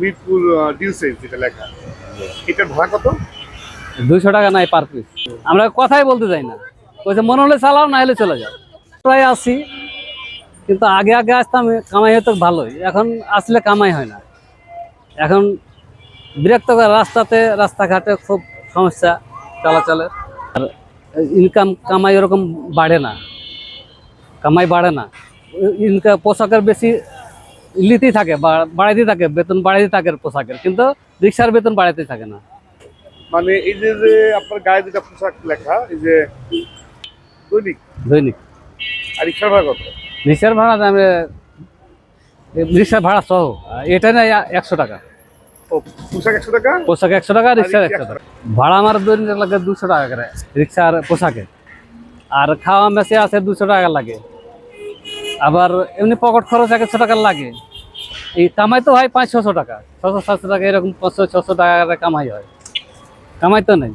মিরপুর ডিউসেন্স যেটা লেখা। এটার ভাড়া কত? দুইশো টাকা নাই পার পিস আমরা কথাই বলতে যাই না। কইছে, মনে হলে চালাও, না হলে চলে যাও। প্রায় আসি কিন্তু আগে আগে আসতাম, কামাই হতো ভালোই। এখন আসলে কামাই হয় না। এখন বিরক্তকর রাস্তাতে, রাস্তাঘাটে খুব সমস্যা চলাচলের। আর ইনকাম কামাই ওরকম বাড়ে না। কামাই বাড়ে না। ইনকাম পোশাকের বেশি লিতেই থাকে বা- বাড়াইতেই থাকে বেতন বাড়াইতে থাকে পোশাকের কিন্তু রিক্সার বেতন বাড়াইতে থাকে না। মানে এই যে যে আপনার গায়ে যেটা পোশাক লেখা এই যে দৈনিক দৈনিক। আর রিক্সার ভাড়া কত? রিক্সার ভাড়া দামে রিক্সার ভাড়া সহ এটা না একশো টাকা। ও পোশাক একশো টাকা? পোশাক একশো টাকা রিক্সার রিক্সা একশো টাকা। ভাড়া আমার দৈনিক লাগে দুশো টাকা করে রিক্সার পোশাকে। আর খাওয়া মেসে আছে দুশো টাকা লাগে। আবার এমনি পকেট খরচ একশো টাকা লাগে। এই কামাই তো হয় পাঁচ ছশো টাকা। ছশো সাতশো টাকা এরকম পাঁচশো ছশো টাকা কামাই হয়। কামাই তো নেই।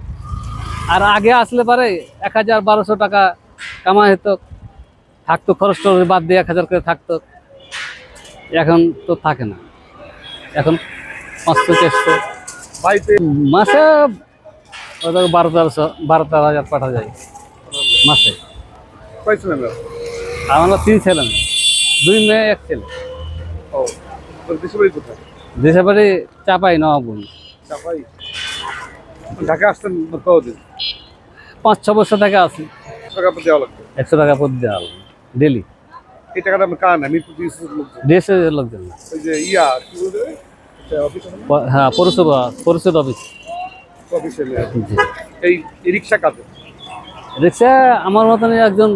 আর আগে আসলে পারে এক হাজার বারোশো টাকা কামাই হতো। থাকতো খরচ টরচ বাদ দিয়ে এক হাজার করে থাকতো। এখন তো থাকে না। এখন পাঁচশো চারশো। মাসে বারো তেরোশো বারো তেরো হাজার পাঠা যায়। মাসে। আমরা আমরা তিন ছেলে। দুই মেয়ে এক ছেলে। ও। তোর দেশে বাড়ি কোথায়? দেশে বাড়ি চাপাই নবাবগঞ্জ। চাপাই? ঢাকা আসতেন কতদিন পাঁচ ছ বছর থেকে আসি টাকা আপনার দেওয়া লাগবে। একশো টাকা প্রতি দেওয়া লাগবে ডেলি। এই টাকাটা আমি কার না মিরপুর ডিউসেন্স লোকজন। দেশের লোকজন। ওই যে ইয়া কি বলতে আছে হ্যাঁ পৌরসভা পরিষদ অফিস অফিসে এই রিক্সা কাজে রিক্সা আমার মতন একজন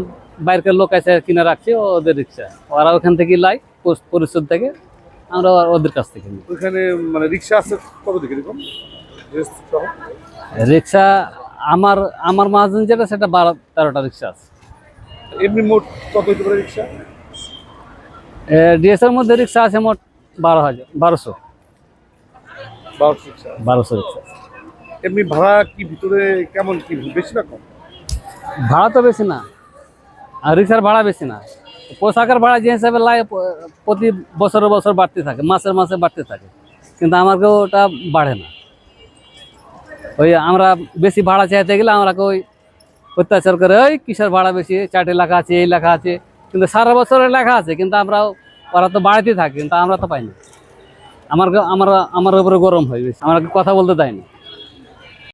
বাইরের লোক আছে কিনে রাখছে ওদের রিক্সা। ওরা ওখান থেকে লাই পরিষদ থেকে আমরা ওদের কাছ থেকে নিই। ওইখানে মানে রিক্সা আছে কত দিকে এরকম? রিক্সা আমার আমার মাহাজন যেটা সেটা বারো তেরোটা রিক্সা আছে। এমনি মোট কত হতে পারে রিক্সা? ডিএসের মধ্যে রিক্সা আছে মোট বারো হাজার বারোশো। বারোশো রিক্সা। বারোশো রিক্সা এমনি ভাড়া কি ভিতরে কেমন কি বেশি না কম? ভাড়া তো বেশি না। আর রিক্সার ভাড়া বেশি না। পোশাকের ভাড়া যে হিসাবে লাগে প্রতি বছরে বছর বাড়তে থাকে, মাসের মাসে বাড়তে থাকে। কিন্তু আমাকে ওটা বাড়ে না। ওই আমরা বেশি ভাড়া চাইতে গেলে আমরাকে ওই অত্যাচার করে, ওই কিসের ভাড়া বেশি? চারটে লেখা আছে, এই লেখা আছে। কিন্তু সারা বছরের লেখা আছে, কিন্তু আমরা, ওরা তো বাড়াতেই থাকে, কিন্তু আমরা তো পাই না। আমার আমার আমার উপরে গরম হয় বেশি। আমাকে কথা বলতে দেয় না।